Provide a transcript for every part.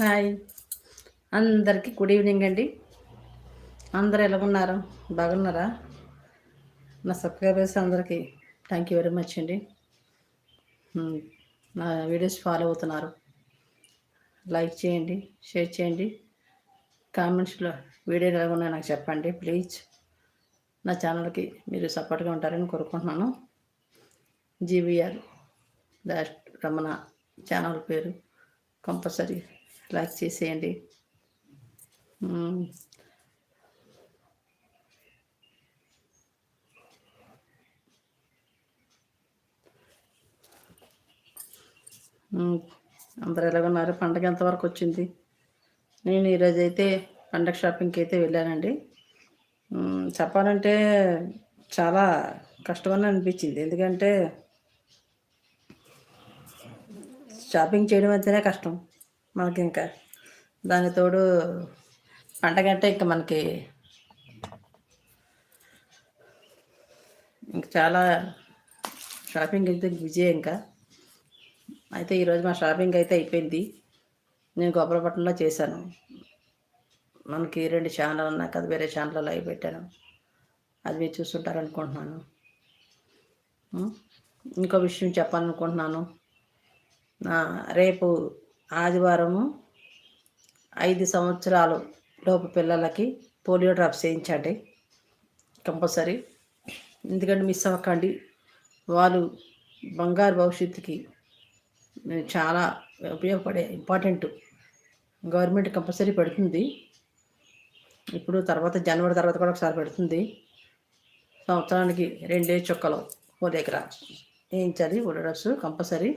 Hi. అందరికీ good evening అండి. అందరూ ఎలా ఉన్నారు? బాగున్నారా? నా సబ్స్క్రైబర్స్ అందరికీ థ్యాంక్ యూ వెరీ మచ్ అండి. నా వీడియోస్ ఫాలో అవుతున్నారు. లైక్ చేయండి షేర్ చేయండి. కామెంట్స్లో వీడియో ఎలా ఉన్నాయో నాకు చెప్పండి ప్లీజ్ నా ఛానల్కి మీరు సపోర్ట్గా ఉంటారని కోరుకుంటున్నాను. జీవీఆర్ దాట్ రమణ ఛానల్ పేరు కంపల్సరీ లైక్ చేసేయండి. అందరు ఎలాగున్నారు పండగ ఎంతవరకు వచ్చింది? నేను ఈరోజు అయితే పండగ షాపింగ్కి అయితే వెళ్ళానండి. చెప్పాలంటే చాలా కష్టమని అనిపించింది. ఎందుకంటే షాపింగ్ చేయడం అంటేనే కష్టం. మనకి ఇంకా దాని తోడు పండగ అంటే ఇంకా మనకి ఇంకా చాలా షాపింగ్ అయితే బిజీ ఇంకా. అయితే ఈరోజు మా షాపింగ్ అయితే అయిపోయింది. నేను గొప్పలపట్నంలో చేశాను. మనకి రెండు ఛానల్ ఉన్నాయి కదా వేరే ఛానల్లో లైవ్ పెట్టాను. అది మీరు చూస్తుంటారనుకుంటున్నాను ఇంకో విషయం చెప్పాలనుకుంటున్నాను. రేపు ఆదివారము ఐదు సంవత్సరాలు లోపు పిల్లలకి పోలియో డ్రాప్స్ వేయించండి కంపల్సరీ. ఎందుకంటే మిస్ అవ్వకండి. వాళ్ళు బంగారు భవిష్యత్తుకి చాలా ఉపయోగపడే ఇంపార్టెంట్. గవర్నమెంట్ కంపల్సరీ పెడుతుంది. ఇప్పుడు తర్వాత జనవరి తర్వాత కూడా ఒకసారి పెడుతుంది. సంవత్సరానికి రెండే చుక్కలు ఓ దగ్గర వేయించాలి. Dress compulsory.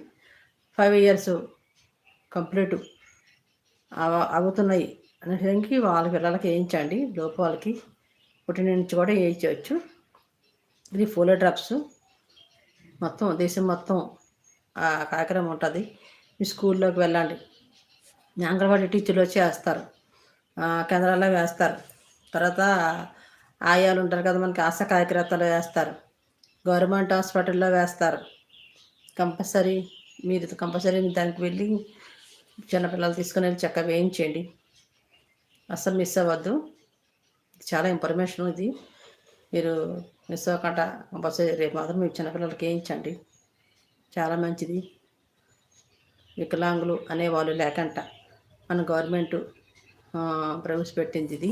Five years complete అవ- అవుతున్నాయి. అనేసరికి వాళ్ళ పిల్లలకి వేయించండి. లోపాలకి పుట్టిన నుంచి కూడా వేయించవచ్చు. ఇది ఫోలో డ్రాప్స్. మొత్తం దేశం మొత్తం ఆ కార్యక్రమం ఉంటుంది. మీ స్కూల్లోకి వెళ్ళండి. అంగన్వాడీ టీచర్లు వచ్చి వేస్తారు. కేంద్రాల్లో వేస్తారు. తర్వాత ఆయాలు ఉంటారు కదా మనకి ఆశా కార్యకర్తలు వేస్తారు. గవర్నమెంట్ హాస్పిటల్లో వేస్తారు. కంపల్సరీ మీరు కంపల్సరీ దానికి వెళ్ళి చిన్నపిల్లలు తీసుకుని వెళ్ళి చక్కగా వేయించండి అస్సలు మిస్ అవ్వద్దు. చాలా ఇన్ఫర్మేషన్ ఇది. మీరు మిస్ అవ్వకుండా కంపల్సరీ రేపు మాత్రం మీ చిన్నపిల్లలకి వేయించండి. చాలా మంచిది. వికలాంగులు అనేవాళ్ళు లేకంట. మన గవర్నమెంట్ ప్రవేశపెట్టింది ఇది.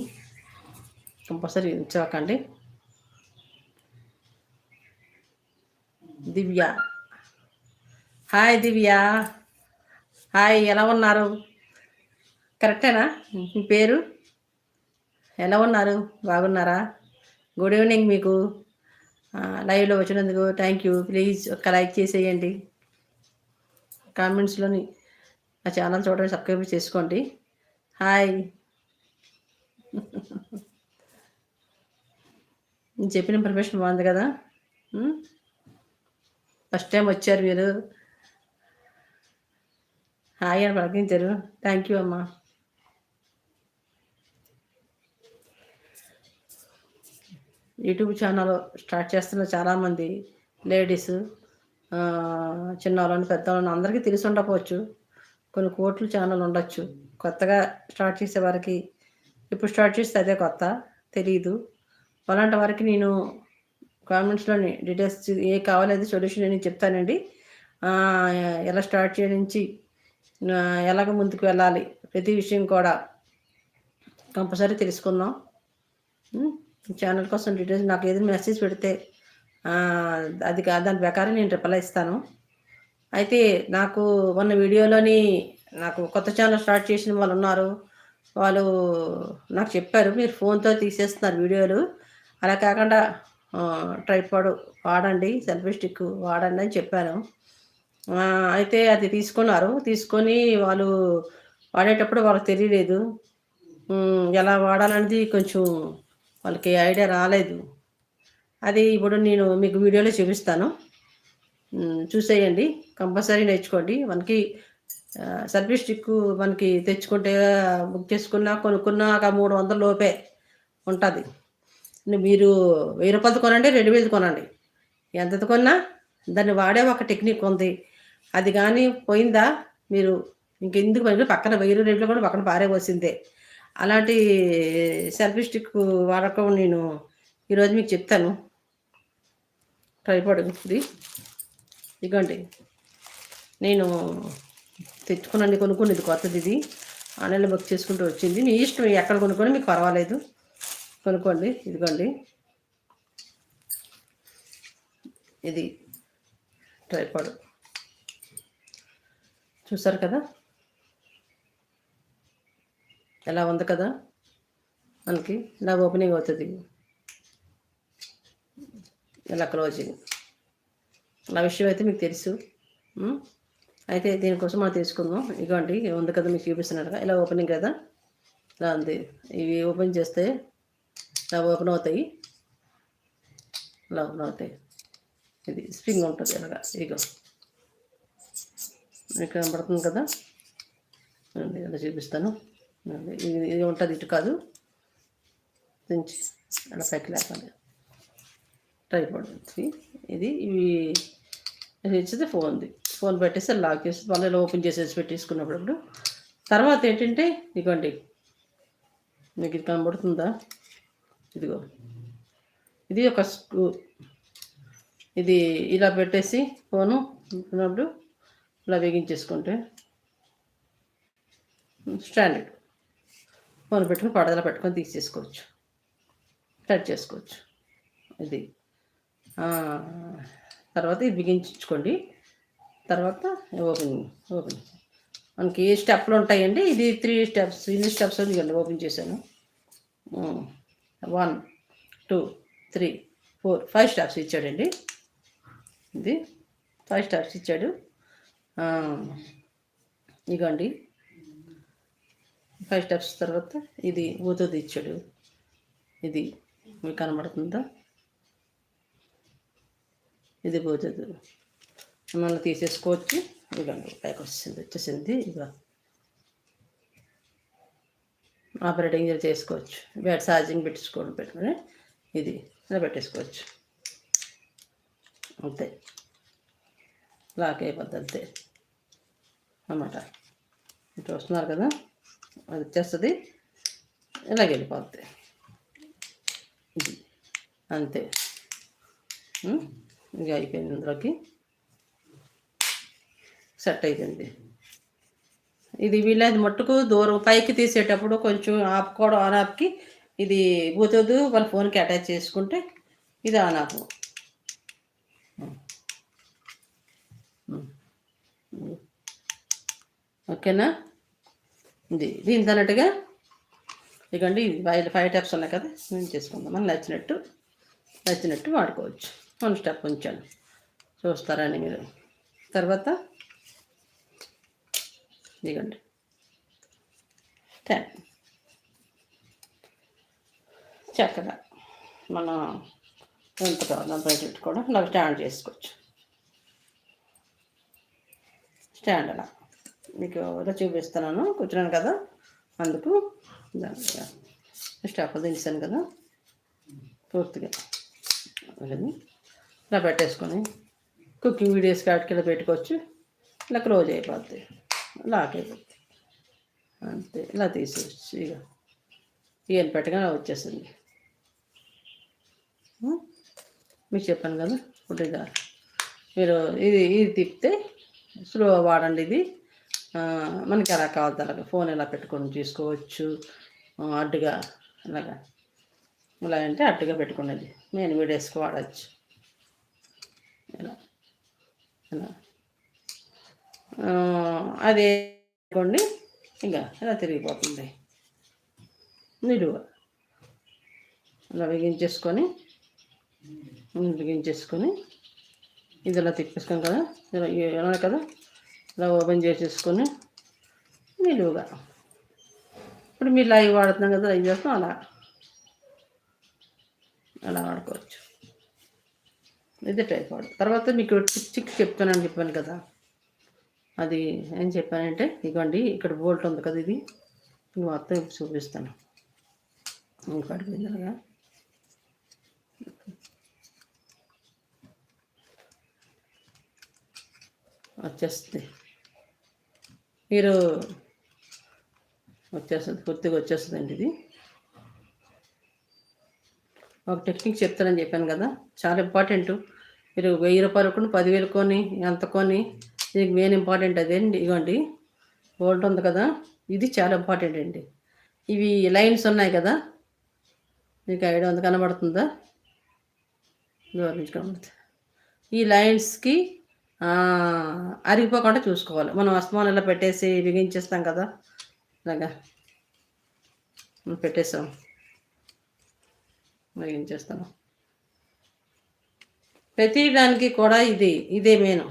కంపల్సరీ ఉంచకండి దివ్య. హాయ్ దివ్య. హాయ్ ఎలా ఉన్నారు? కరెక్టేనా? మీ పేరు? ఎలా ఉన్నారు? బాగున్నారా? గుడ్ ఈవినింగ్ మీకు. లైవ్లో వచ్చినందుకు థ్యాంక్ యూ ప్లీజ్ ఒక లైక్ చేసేయండి. కామెంట్స్లోని నా ఛానల్ చూడండి సబ్స్క్రైబ్ చేసుకోండి. హాయ్ నేను చెప్పిన ఇన్ఫర్మేషన్ బాగుంది కదా? Hmm? ఫస్ట్ టైం వచ్చారు మీరు. హాయ్ అని థ్యాంక్ యూ అమ్మా. యూట్యూబ్ ఛానల్ స్టార్ట్ చేస్తున్న చాలామంది లేడీస్ చిన్నవాళ్ళని పెద్దవాళ్ళని అందరికీ తెలిసి ఉండకపోవచ్చు. కొన్ని కోట్లు ఛానల్ ఉండొచ్చు. కొత్తగా స్టార్ట్ చేసే వారికి ఇప్పుడు స్టార్ట్ చేస్తే అదే కొత్త తెలియదు అలాంటి వారికి నేను కామెంట్స్లోని డీటెయిల్స్ ఏ కావాలనేది సొల్యూషన్ నేను చెప్తానండి. ఎలా స్టార్ట్ చేయనుంచి నుంచి ఎలాగ ముందుకు వెళ్ళాలి? ప్రతి విషయం కూడా కంపల్సరీ తెలుసుకుందాం. ఛానల్ కోసం డీటెయిల్స్ నాకు ఏదైనా మెసేజ్ పెడితే అది దాని ప్రకారం నేను రిప్లై ఇస్తాను. అయితే నాకు మొన్న వీడియోలోని నాకు కొత్త ఛానల్ స్టార్ట్ చేసిన వాళ్ళు ఉన్నారు. వాళ్ళు నాకు చెప్పారు మీరు ఫోన్తో తీసేస్తున్నారు వీడియోలు. అలా కాకుండా ట్రైపాడ్ వాడండి సెల్ఫీ స్టిక్ వాడండి అని చెప్పాను. అయితే అది తీసుకున్నారు. తీసుకొని వాళ్ళు వాడేటప్పుడు వాళ్ళకి తెలియలేదు ఎలా వాడాలనేది కొంచెం వాళ్ళకి ఐడియా రాలేదు. అది ఇప్పుడు నేను మీకు వీడియోలో చూపిస్తాను. చూసేయండి. కంపల్సరీ నేర్చుకోండి. మనకి సర్వీస్ స్టిక్ మనకి తెచ్చుకుంటే బుక్ చేసుకున్నా కొనుక్కున్నా ఒక మూడు వందల లోపే ఉంటుంది. మీరు వెయ్యి రూపాయలు కొనండి రెండు వేలు కొనండి. ఎంత కొన్నా దాన్ని వాడే ఒక టెక్నిక్ ఉంది. అది కానీ పోయిందా? మీరు ఇంకెందుకు మరి? పక్కన వెయ్యి రేట్లో కూడా పక్కన పారేవలసిందే అలాంటి సెల్ఫీ స్టిక్ వాడకం నేను ఈరోజు మీకు చెప్తాను. ట్రైపాడ్ ఇది. ఇదిగోండి నేను తెచ్చుకున్నాను కొనుక్కున్నది కొత్తది ఇది. ఆన్లైన్లో బుక్ చేసుకుంటూ వచ్చింది. మీ ఇష్టం ఎక్కడ కొనుక్కొని మీకు పర్వాలేదు. కొనుక్కోండి. ఇదిగోండి. ఇది. ట్రైపాడు చూసారు కదా? ఎలా ఉంది కదా? మనకి ఇలా ఓపెనింగ్ అవుతుంది. ఇలా క్లోజింగ్ నా విషయం అయితే మీకు తెలుసు. అయితే దీనికోసం మనం తీసుకుందాం. ఇదిగోండి ఉంది కదా మీకు చూపిస్తున్నట్టుగా ఇలా ఓపెనింగ్ కదా? ఇలా ఉంది. ఇవి ఓపెన్ చేస్తే ఇలా ఓపెన్ అవుతాయి. ఇలా ఓపెన్ అవుతాయి. ఇది స్ప్రింగ్ ఉంటుంది ఇలాగా ఇదిగో మీకు కనబడుతుంది కదా? చూడండి, ఇలా చూపిస్తాను. ఇది ఇది ఉంటుంది ఇటు కాదు. దించి అలా పైకి లేపాలి ట్రైపాడ్ ఇది ఇది ఇవి ఇచ్చేది ఫోన్ ఫోన్ది ఫోన్ పెట్టేసి లాక్ చేసి మళ్ళీ ఇలా ఓపెన్ చేసేసి పెట్టేసుకున్నప్పుడు తర్వాత ఏంటంటే ఇదిగోండి. మీకు ఇది కనబడుతుందా? ఇదిగో. ఇది ఒక స్క్రూ. ఇది ఇలా పెట్టేసి ఫోను ఉన్నప్పుడు ఇలా బిగించేసుకుంటే స్టాండర్డ్. ఫోన్ పెట్టుకుని పడదల పెట్టుకొని తీసేసుకోవచ్చు. కట్ చేసుకోవచ్చు. ఇది. తర్వాత ఇది బిగించుకోండి. తర్వాత ఓపెన్ ఓపెన్. మనకి ఏ స్టెప్లు ఉంటాయండి? ఇది త్రీ స్టెప్స్ ఇన్ని స్టెప్స్ ఇదిగోండి ఓపెన్ చేశాను. One two three four five steps ఇచ్చాడండి. ఇది ఫైవ్ స్టెప్స్ ఇచ్చాడు. ఇగోండి. ఫైవ్ స్టెప్స్ తర్వాత ఇది ఊతది ఇచ్చాడు ఇది మీకు కనబడుతుందా? ఇది పోతుంది మళ్ళీ తీసేసుకోవచ్చు. ఇదిగోండి పైకి వచ్చింది వచ్చేసింది ఇక ఆపరేటింగ్ చేసుకోవచ్చు. బ్యాట్ ఛార్జింగ్ పెట్టించుకోవడం పెట్టుకుని ఇది ఇలా పెట్టేసుకోవచ్చు. అంతే. లాక్ అయిపోద్ది అంతే. అన్నమాట. ఇట్లా వస్తున్నారు కదా? అది వచ్చేస్తుంది. ఇలాగ వెళ్ళిపోద్ది. ఇది. అంతే. ఇక అయిపోయింది ఇందులోకి. సెట్ అయిపోయింది. ఇది వీళ్ళది మట్టుకు దూరం పైకి తీసేటప్పుడు కొంచెం ఆపుకోవడం ఆన్ ఆప్కి ఇది పోతుంది. వాళ్ళ ఫోన్కి అటాచ్ చేసుకుంటే ఇది ఆన్ ఆపు. ఓకేనా? ఇది దీని అన్నట్టుగా ఇదిగోండి ఫైవ్ ఫైవ్ టెప్స్ ఉన్నాయి కదా నేను చేసుకుందాం మనం నచ్చినట్టు నచ్చినట్టు వాడుకోవచ్చు. వన్ స్టెప్ ఉంచాను చూస్తారని మీరు? తర్వాత ఇదిగోండి. టెన్ చక్కగా మనం ఎంత కావాలో బయట పెట్టుకోవడం ఇలా స్టాండ్ చేసుకోవచ్చు. స్టాండ్ అలా. మీకు ఇలా చూపిస్తున్నాను. కూర్చున్నాను కదా. అందుకు స్టెప్ దించాను కదా. పూర్తిగా. ఇలా పెట్టేసుకొని కుకింగ్ వీడియోస్ కాటికి ఇలా పెట్టుకోవచ్చు. ఇలా క్లోజ్ అయిపోద్ది. లాక్ అయిపోద్ది. అంతే. ఇలా తీసేయచ్చు ఇక. ఏం పెట్టగానే వచ్చేసింది. మీకు చెప్పాను కదా. ఇప్పుడు మీరు ఇది ఇది తిప్పితే స్లో వాడండి ఇది. మనకి ఎలా కావాలి అలాగా ఫోన్ ఎలా పెట్టుకొని చూసుకోవచ్చు. అడ్డుగా అలాగా ఇలా అంటే అడ్డుగా పెట్టుకునేది. నేను వీడియోస్కి వాడచ్చు. ఇలా ఇలా. అదే అనుకోండి ఇంకా ఇలా తిరిగిపోతుంది. నిలువ. ఇలా బిగించేసుకొని బిగించేసుకొని ఇది ఇలా తిప్పేసుకోం కదా ఇలా కదా. ఇలా ఓపెన్ చేసేసుకొని నిలువుగా. ఇప్పుడు మీరు లైవ్ వాడుతున్నాం కదా లైవ్ చేస్తాం అలా. అలా వాడుకోవచ్చు. ఇది టైఫాయిడ్ తర్వాత మీకు చిక్ చెప్తానని చెప్పాను కదా. అది ఏం చెప్పానంటే ఇదిగోండి ఇక్కడ బోల్ట్ ఉంది కదా ఇది. మొత్తం ఇప్పుడు చూపిస్తాను. ఇంకోటి పోయిందనగా వచ్చేస్తుంది. మీరు వచ్చేస్తుంది పూర్తిగా వచ్చేస్తుందండి ఇది. ఒక టెక్నిక్ చెప్తానని చెప్పాను కదా చాలా ఇంపార్టెంట్. మీరు వెయ్యి రూపాయలు కొని పదివేలు కొని ఎంత కొని ఇది మెయిన్ ఇంపార్టెంట్ అదేండి ఇగోండి ఓల్ట్ ఉంది కదా ఇది చాలా ఇంపార్టెంట్ అండి. ఇవి లైన్స్ ఉన్నాయి కదా మీకు ఐడియా ఉంది కనబడుతుందా? దూరం కనబడుతుంది. ఈ లైన్స్కి అరిగిపోకుండా చూసుకోవాలి. మనం అస్తమానం ఇలా పెట్టేసి బిగించేస్తాం కదా. ఇలాగా పెట్టేస్తాం. బిగించేస్తాను ప్రతి దానికి కూడా ఇది ఇదే మెయిన్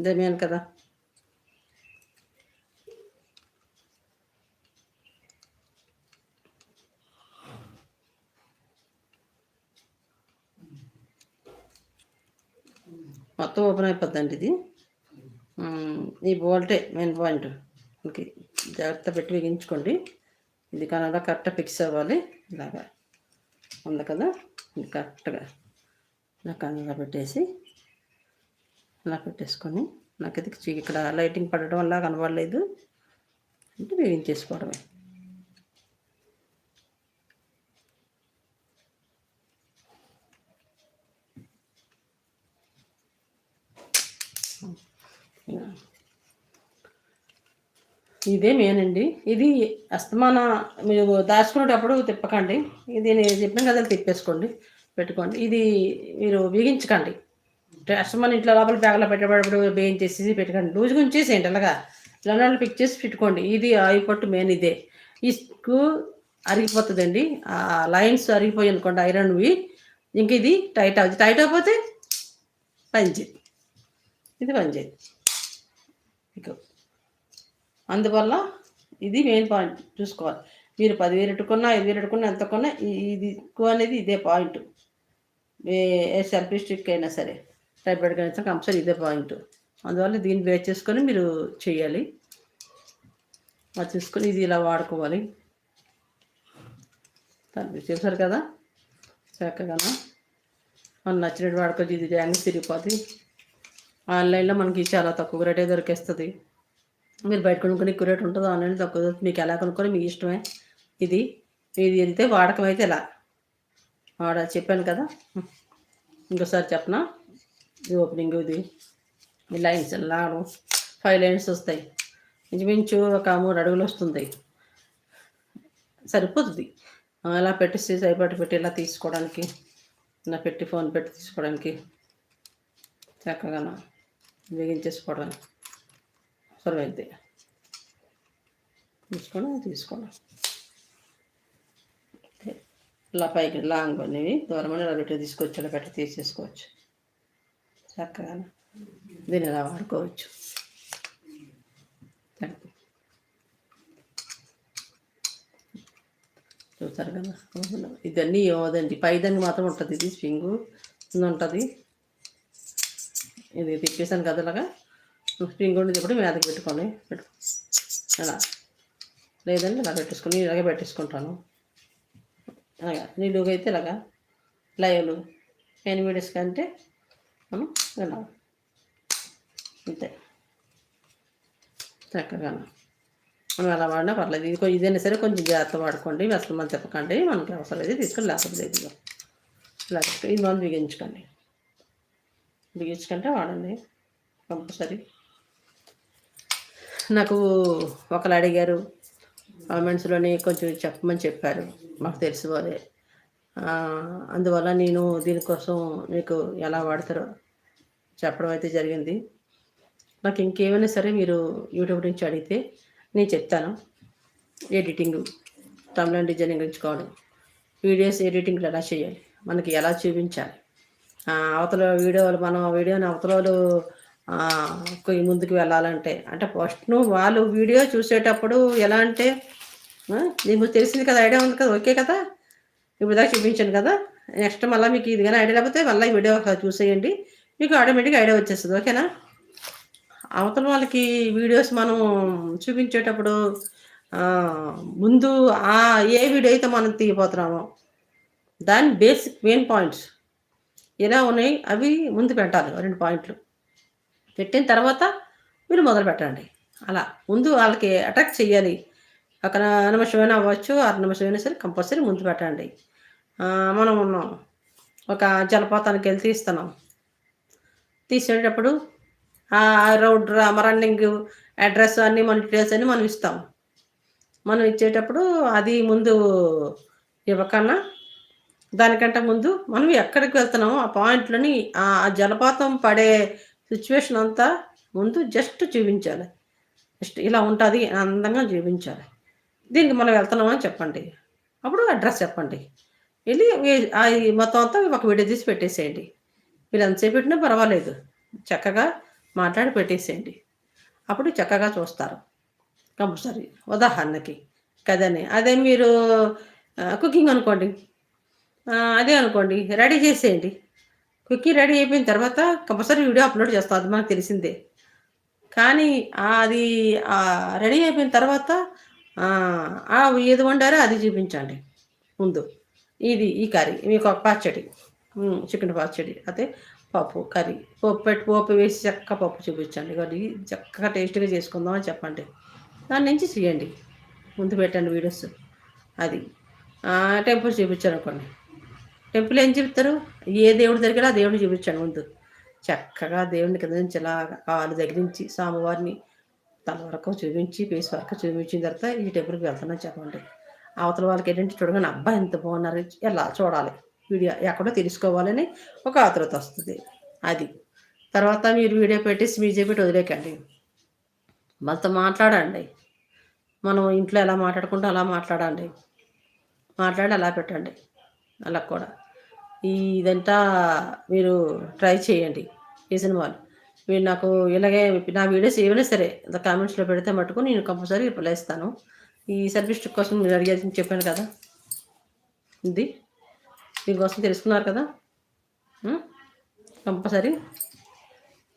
ఇదే మెయిన్ కదా. మొత్తం ఓపెన్ అయిపోద్దండి ఇది. ఈ బోల్టే మెయిన్ పాయింట్. ఓకే. జాగ్రత్త పెట్టి బిగించుకోండి ఇది కనడా కరెక్ట్గా ఫిక్స్ అవ్వాలి. ఇలాగా ఉంది కదా? ఇది కరెక్ట్గా ఇలా కనడా పెట్టేసి ఇలా పెట్టేసుకొని నాకు ఇది ఇక్కడ లైటింగ్ పడటం వల్ల కనబడలేదు. అంటే బిగించేసుకోవడమే ఇదే మెయిన్ అండి ఇది అస్తమాన మీరు దాచుకునేటప్పుడు తిప్పకండి. ఇది నేను చెప్పిన కదా తిప్పేసుకోండి పెట్టుకోండి. ఇది మీరు బిగించకండి అస్తమాన ఇంట్లో లోపల బ్యాగ్లో పెట్టబడప్పుడు బిగించేసి పెట్టుకోండి. లూజ్గా ఉంచేసేయండి అలాగా. ఇలా పిక్ చేసి పెట్టుకోండి. ఇది ఆయి పట్టు మెయిన్ ఇదే. ఇసుకు అరిగిపోతుందండి. ఆ లైన్స్ అరిగిపోయి అనుకోండి ఐరన్వి. ఇంక ఇది టైట్ అవుతుంది టైట్ అయిపోతే పనిచేది ఇది పనిచేది అందువల్ల ఇది మెయిన్ పాయింట్ చూసుకోవాలి. మీరు పదివేలు ఎట్టుకున్నా ఐదు వేలు ఎట్టుకున్నా ఎంత కొన్నా ఇది ఎక్కువ అనేది ఇదే పాయింట్ ఏ సెల్ఫీ స్టిక్ అయినా సరే టైఫాయిడ్ అయినా కంపల్సరీ ఇదే పాయింట్ అందువల్ల దీన్ని బేస్ చేసుకొని మీరు చేయాలి. అది చూసుకొని ఇది ఇలా వాడుకోవాలి. చూసారు కదా? చక్కగా మనం నచ్చినట్టు వాడుకోవచ్చు. ఇది జాయింట్ తిరిగిపోతుంది ఆన్లైన్లో మనకి చాలా తక్కువ రేటే దొరికేస్తుంది. మీరు బయట కొనుక్కొని ఎక్కువ రేట్ ఉంటుందో ఆన్లైన్ తక్కువ మీకు ఎలా కొనుక్కొని మీకు ఇష్టమే. ఇది ఇది అయితే వాడకం అయితే ఇలా వాడ చెప్పాను కదా. ఇంకోసారి చెప్పనా? ఇది ఓపెనింగ్ ఇది. ఈ లైన్స్ లాగడం ఫైవ్ లైన్స్ వస్తాయి. ఇంచుమించు ఒక మూడు అడుగులు వస్తుంది. సరిపోతుంది. అలా పెట్టేసి సరిపడి పెట్టి ఇలా తీసుకోవడానికి ఇలా పెట్టి ఫోన్ పెట్టి తీసుకోవడానికి చక్కగా బిగించేసుకోవడానికి సర్వైతే తీసుకొని తీసుకోండి ఇలా పైకి లాంగ్ అనేవి దూరమైన ఇలా పెట్టి తీసుకొచ్చి ఇలా పెట్టి తీసేసుకోవచ్చు. చక్కగా దీన్ని ఇలా వాడుకోవచ్చు. చూస్తారు కదా? ఇదన్నీ ఏమోదండి. పైదానికి మాత్రం ఉంటుంది ఇది స్ప్రింగు. ఉంటుంది. ఇది తిప్పేసాను కదా ఇలాగా. స్ప్రింగ్ ఉండేది కూడా మీదకి పెట్టుకోండి పెట్టు. అలా. లేదండి ఇలా పెట్టేసుకొని ఇలాగే పెట్టేసుకుంటాను. అలాగా. నిలువుగా అయితే ఇలాగా. లైవ్లు ఎనిమిడీస్ కంటే మనం ఇలా. అంతే. చక్కగా. మనం ఎలా వాడినా పర్లేదు. ఇది ఇదైనా సరే కొంచెం జాగ్రత్త వాడుకోండి. అసలు మనం చెప్పకండి మనకి అవసరం అయితే తీసుకొని లేకపోతే ఇదిగో ఇలా ఇది మనం బిగించుకోండి. బిగించుకుంటే వాడండి. కంపల్సరీ. నాకు ఒకరు అడిగారు. కామెంట్స్లోని కొంచెం చెప్పమని చెప్పారు. మాకు తెలిసి వారే అందువల్ల నేను దీనికోసం మీకు ఎలా వాడతారో చెప్పడం అయితే జరిగింది. నాకు ఇంకేమైనా సరే మీరు యూట్యూబ్ నుంచి అడిగితే నేను చెప్తాను. ఎడిటింగ్ తమిళ డిజైనింగ్ గురించుకోవడం వీడియోస్ ఎడిటింగ్ ఎలా చేయాలి? మనకి ఎలా చూపించాలి? అవతల వీడియోలు మనం వీడియోని అవతల ముందుకు వెళ్ళాలంటే. అంటే ఫస్ట్ నువ్వు వాళ్ళు వీడియో చూసేటప్పుడు ఎలా అంటే నీకు తెలిసింది కదా ఐడియా ఉంది కదా ఓకే కదా? ఇప్పుడు దాకా చూపించాను కదా. నెక్స్ట్ మళ్ళీ మీకు ఇది కానీ ఐడియా లేకపోతే మళ్ళీ వీడియో చూసేయండి. మీకు ఆటోమేటిక్గా ఐడియా వచ్చేస్తుంది ఓకేనా? అవతల వాళ్ళకి వీడియోస్ మనం చూపించేటప్పుడు ముందు ఆ ఏ వీడియో అయితే మనం తీయబోతున్నామో దాని బేసిక్ మెయిన్ పాయింట్స్ ఎలా ఉన్నాయి అవి ముందు పెట్టాలి రెండు పాయింట్లు. పెట్టిన తర్వాత మీరు మొదలు పెట్టండి. అలా ముందు వాళ్ళకి అటాక్ చేయాలి. ఒక నిమిషమైనా అవ్వచ్చు అర నిమిషమైనా సరే కంపల్సరీ ముందు పెట్టండి. మనం ఉన్నాం. ఒక జలపాతానికి వెళ్ళి తీస్తున్నాం. తీసేటప్పుడు రోడ్ రన్నింగ్ అడ్రస్ అన్నీ మన డీటెయిల్స్ అన్నీ మనం ఇస్తాం. మనం ఇచ్చేటప్పుడు అది ముందు ఇవ్వకన్నా దానికంటే ముందు మనం ఎక్కడికి వెళ్తున్నామో ఆ పాయింట్లని ఆ జలపాతం పడే సిచ్యువేషన్ అంతా ముందు జస్ట్ చూపించాలి. జస్ట్ ఇలా ఉంటుంది అందంగా చూపించాలి. దీనికి మనం వెళ్తున్నామని చెప్పండి. అప్పుడు అడ్రస్ చెప్పండి. వెళ్ళి మొత్తం అంతా ఒక వీడియో తీసి పెట్టేసేయండి. మీరు ఎంతసేపు పెట్టినా పర్వాలేదు. చక్కగా మాట్లాడి పెట్టేసేయండి. అప్పుడు చక్కగా చూస్తారు. కంపల్సరీ ఉదాహరణకి కదని అదే మీరు కుకింగ్ అనుకోండి. అదే అనుకోండి. రెడీ చేసేయండి. కుక్కీ రెడీ అయిపోయిన తర్వాత కంపల్సరీ వీడియో అప్లోడ్ చేస్తాం అది మనకు తెలిసిందే. కానీ అది రెడీ అయిపోయిన తర్వాత ఏది వండారో అది చూపించండి ముందు. ఇది ఈ కర్రీ మీకు ఒక పచ్చడి చికెన్ పచ్చడి అదే పప్పు కర్రీ. పప్పు పెట్టి పోపు వేసి చక్క పప్పు చూపించండి. కానీ చక్కగా టేస్ట్గా చేసుకుందాం అని చెప్పండి. దాని నుంచి చేయండి. ముందు పెట్టండి వీడియోస్ అది. టెంపుల్ చూపించారు అనుకోండి టెంపుల్ ఏం చెప్తారు? ఏ దేవుడు దగ్గర ఆ దేవుడిని చూపించండి ముందు. చక్కగా దేవుడిని కింద నుంచి ఇలా కాలు దగ్గర నుంచి స్వామివారిని తల వరకు చూపించి ఫేస్ వరకు చూపించిన తర్వాత ఈ టెంపుల్కి వెళ్తున్నాను చెప్పండి. అవతల వాళ్ళకి ఏంటంటే చూడగానే అబ్బాయి ఎంత బాగున్నారు. ఎలా చూడాలి? వీడియో ఎక్కడో తెలుసుకోవాలని ఒక ఆతృత వస్తుంది. అది. తర్వాత మీరు వీడియో పెట్టేసి మీ పెట్టి వదిలేకండి. మనతో మాట్లాడండి. మనం ఇంట్లో ఎలా మాట్లాడుకుంటూ అలా మాట్లాడండి. మాట్లాడి అలా పెట్టండి. అలా కూడా. ఇదంతా మీరు ట్రై చేయండి ఈ సినిమాలు. మీరు నాకు ఇలాగే నా వీడియోస్ ఏమైనా సరే కామెంట్స్లో పెడితే మటుకు నేను కంపల్సరీ రిప్లై ఇస్తాను. ఈ సర్వీస్ కోసం మీరు అడిగేది చెప్పాను కదా? ఇది దీనికోసం తెలుసుకున్నారు కదా? కంపల్సరీ.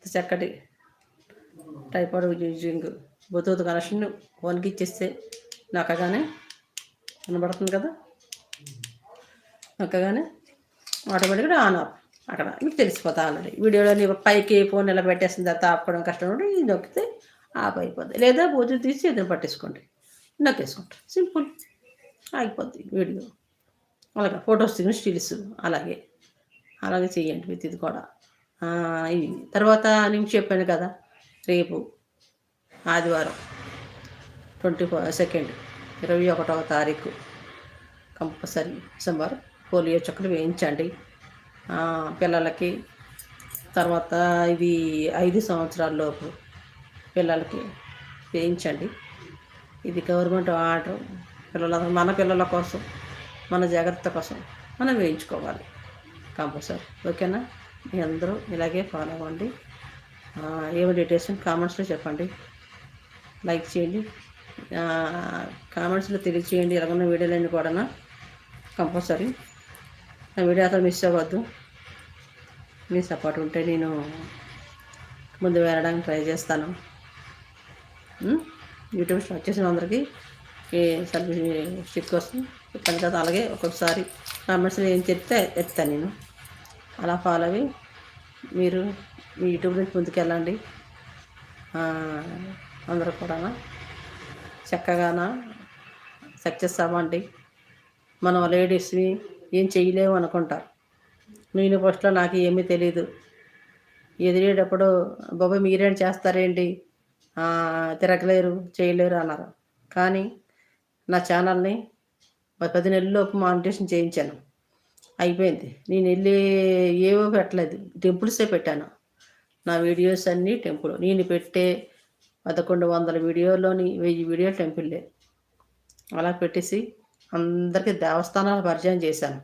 చక్కటి టైపాడ్ యూజింగ్ బ్లూటూత్ కనెక్షన్ ఫోన్కి ఇచ్చేస్తే నక్కగానే కనబడుతుంది కదా? నక్కగానే? ఆటోమేటిక్గా ఆన్ ఆఫ్ అక్కడ మీకు తెలిసిపోతా ఆల్రెడీ వీడియోలో పైకి ఫోన్ ఇలా పెట్టేసిన తర్వాత ఆపుకోవడం కష్టం ఉంటే ఇది నొక్కితే ఆఫ్ అయిపోద్ది లేదా భోజనం తీసి ఏదైనా పట్టేసుకోండి. నొక్కేసుకుంటారు సింపుల్. ఆగిపోద్ది వీడియో. అలాగే ఫొటోస్ దిగిన స్టిల్స్. అలాగే. అలాగే చేయండి విత్ ఇది కూడా. ఇది తర్వాత నుంచి చెప్పాను కదా రేపు ఆదివారం ట్వంటీ ఫోర్ సెకండ్ ఇరవై ఒకటవ తారీఖు కంపల్సరీ డిసెంబర్ పోలియో చుక్కలు వేయించండి. పిల్లలకి తర్వాత ఇది ఐదు సంవత్సరాలలోపు పిల్లలకి వేయించండి. ఇది గవర్నమెంట్ ఆర్డర్. పిల్లల మన పిల్లల కోసం మన జాగ్రత్త కోసం మనం వేయించుకోవాలి కంపల్సరీ. ఓకేనా? మీ అందరూ ఇలాగే ఫాలో అవ్వండి. ఏమి డీటెయిల్స్ కామెంట్స్లో చెప్పండి. లైక్ చేయండి. కామెంట్స్లో తెలియచేయండి. ఎలాగన్న వీడియోలన్నీ కూడా కంపల్సరీ. నా వీడియో అసలు మిస్ అవ్వద్దు. మీ సపోర్ట్ ఉంటే నేను ముందు వెళ్ళడానికి ట్రై చేస్తాను. యూట్యూబ్ స్టార్ట్ చేసిన అందరికీ ఈ సర్వీస్ స్టిక్ వస్తుంది చెప్పాను కదా. అలాగే ఒక్కొక్కసారి కామెంట్స్లో ఏం చెప్తే ఎత్తాను నేను. అలా ఫాలో అవి మీరు మీ యూట్యూబ్ నుంచి ముందుకెళ్ళండి. అందరూ కూడా చక్కగా సక్సెస్ అవ్వండి. మనం లేడీస్ని ఏం చేయలేము అనుకుంటారు. నేను ఫస్ట్లో నాకు ఏమీ తెలియదు ఎదిరేటప్పుడు బాబాయ్ మీరేం చేస్తారేంటి? తిరగలేరు చేయలేరు అన్నారు. కానీ నా ఛానల్ని పది నెలల్లోపు మానిటేషన్ చేయించాను. అయిపోయింది. నేను వెళ్ళి ఏవో పెట్టలేదు. టెంపుల్సే పెట్టాను. నా వీడియోస్ అన్నీ టెంపుల్. నేను పెట్టే పదకొండు వందల వీడియోలోని వెయ్యి వీడియో టెంపుల్లే. అలా పెట్టేసి అందరికీ దేవస్థానాలు పరిచయం చేశాను.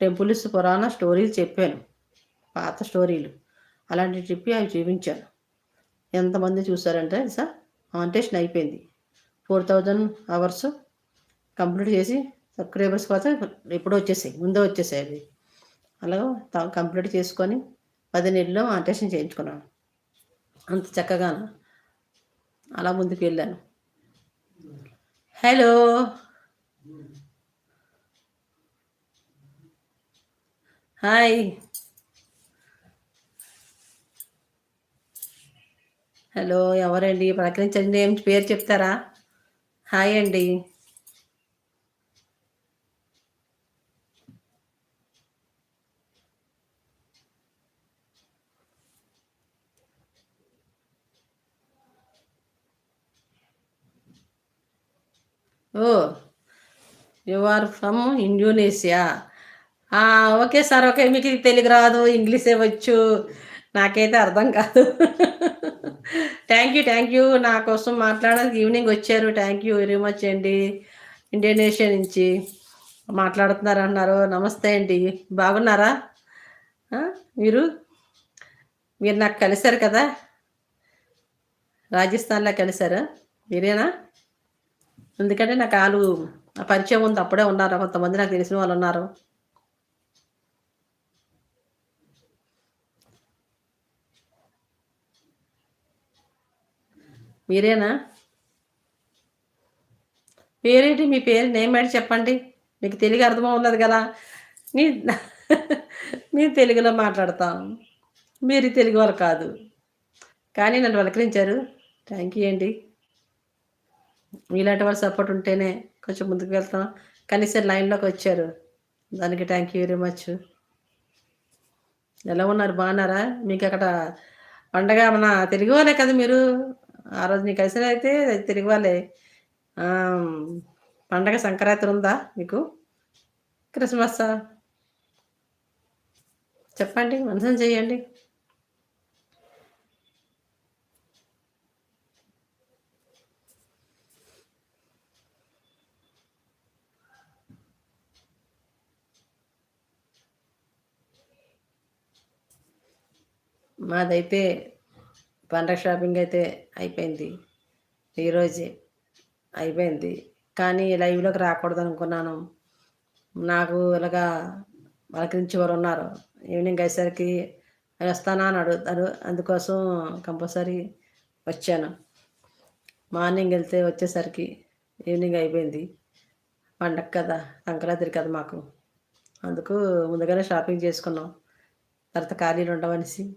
టెంపుల్స్ పురాణ స్టోరీలు చెప్పాను. పాత స్టోరీలు. అలాంటివి చెప్పి అవి చూపించాను. ఎంతమంది చూసారంటే సార్ కాంటెస్ట్ అయిపోయింది. ఫోర్ థౌజండ్ అవర్స్ కంప్లీట్ చేసి సబ్స్క్రైబర్స్ కోసం ఎప్పుడో వచ్చేసాయి ముందే వచ్చేసాయి అది అలాగా కంప్లీట్ చేసుకొని పది నెలల్లో ఆంటేషన్ చేయించుకున్నాను. అంత చక్కగాను అలా ముందుకు వెళ్ళాను. హలో! హాయ్. హలో ఎవరండి? ప్రకటించండి. ఏం పేరు చెప్తారా? హాయ్ అండి. ఓ you are from Indonesia. Okay sir okay. మీకు తెలుగు రాదు ఇంగ్లీషే వచ్చు. నాకైతే అర్థం కాదు. థ్యాంక్ యూ థ్యాంక్ యూ నా కోసం మాట్లాడడానికి ఈవినింగ్ వచ్చారు. థ్యాంక్ యూ వెరీ మచ్ అండి. ఇండోనేషియా నుంచి మాట్లాడుతున్నారు అన్నారు నమస్తే అండి. బాగున్నారా? మీరు? మీరు నాకు కలిశారు కదా? రాజస్థాన్లో కలిశారు? మీరేనా? ఎందుకంటే నాకు వాళ్ళు పరిచయం ఉంది. అప్పుడే ఉన్నారు. కొంతమంది నాకు తెలిసిన వాళ్ళు ఉన్నారు. మీరేనా? పేరేంటి? మీ పేరు నేమ్ ఏంటి చెప్పండి. మీకు తెలుగు అర్థమవున్నది కదా. మీ మీరు తెలుగులో మాట్లాడతాం. మీరు తెలుగు వాళ్ళు కాదు. కానీ నన్ను వలకరించారు. థ్యాంక్ యూ అండి. మీలాంటి వాళ్ళు సపోర్ట్ ఉంటేనే కొంచెం ముందుకు వెళ్తాం. కనీసం లైన్లోకి వచ్చారు. దానికి థ్యాంక్ యూ వెరీ మచ్. ఎలా ఉన్నారు? బాగున్నారా? మీకు అక్కడ పండగ మన తెలుగు వాళ్ళే కదా మీరు. ఆ రోజు నీకు కలిసిన అయితే తిరిగి వాళ్ళే పండగ సంక్రాంతి ఉందా మీకు క్రిస్మస్? చెప్పండి మనసం చేయండి. మాదైతే పండగ షాపింగ్ అయితే అయిపోయింది. ఈరోజే అయిపోయింది. కానీ లైవ్లోకి రాకూడదు అనుకున్నాను. నాకు ఇలాగా పలకరించి వారు ఉన్నారు. ఈవినింగ్ అయ్యేసరికి వస్తానా అని అడుగుతారు అందుకోసం కంపల్సరీ వచ్చాను. మార్నింగ్ వెళ్తే వచ్చేసరికి ఈవినింగ్ అయిపోయింది. పండగ కదా సంక్రాంతి కదా మాకు. అందుకు ముందుగానే షాపింగ్ చేసుకున్నాం. తర్వాత ఖాళీలు ఉండవనేసి.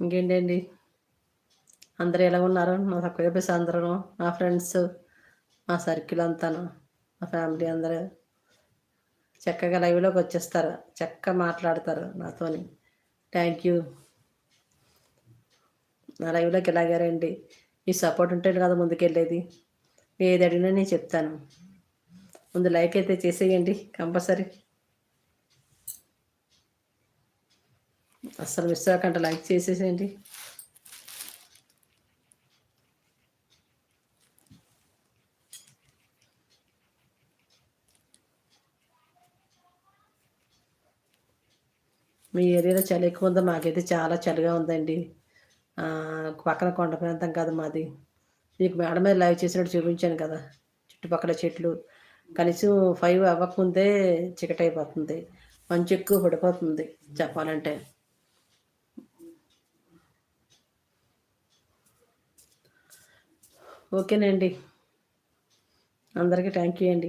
ఇంకేంటండి? అందరూ ఎలా ఉన్నారు? మా చెప్పేసి అందరూ మా ఫ్రెండ్స్ మా సర్కిల్ అంతాను మా ఫ్యామిలీ అందరూ చక్కగా లైవ్లోకి వచ్చేస్తారు. చక్కగా మాట్లాడతారు నాతోని. Thank you. నా లైవ్లోకి ఎలాగారండి మీ సపోర్ట్ ఉంటే కదా ముందుకెళ్ళేది. ఏది అడిగినా నేను చెప్తాను. ముందు లైక్ అయితే చేసేయండి కంపల్సరీ. అస్సలు మిస్ అవ్వకుండా లైక్ చేసేసేయండి. మీ ఏరియాలో చలి ఎక్కువ ఉందో మాకైతే చాలా చలిగా ఉందండి. పక్కన కొండ ప్రాంతం కదా మాది. మీకు మేడ మీద లైవ్ చేసినట్టు చూపించాను కదా. చుట్టుపక్కల చెట్లు. కనీసం ఫైవ్ అవ్వకముందే చికటైపోతుంది. అయిపోతుంది మంచు ఎక్కువ పడిపోతుంది చెప్పాలంటే. ఓకేనండి. అందరికీ థ్యాంక్ యూ అండి.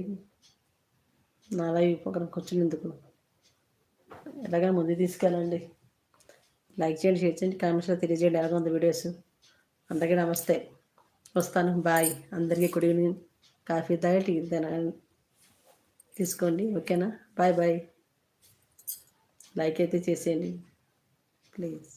నా లైవ్ ఒకరికి వచ్చినందుకు ఎలాగైనా ముందు తీసుకెళ్ళండి. లైక్ చేయండి షేర్ చేయండి కామెంట్స్లో తెలియజేయండి ఎలాగ ఉంది వీడియోస్ అందరికీ నమస్తే. వస్తాను. బాయ్ అందరికీ గుడ్ ఈవినింగ్ కాఫీ తాగి టీ తీసుకోండి. ఓకేనా? బాయ్ బాయ్ లైక్ అయితే చేసేయండి. ప్లీజ్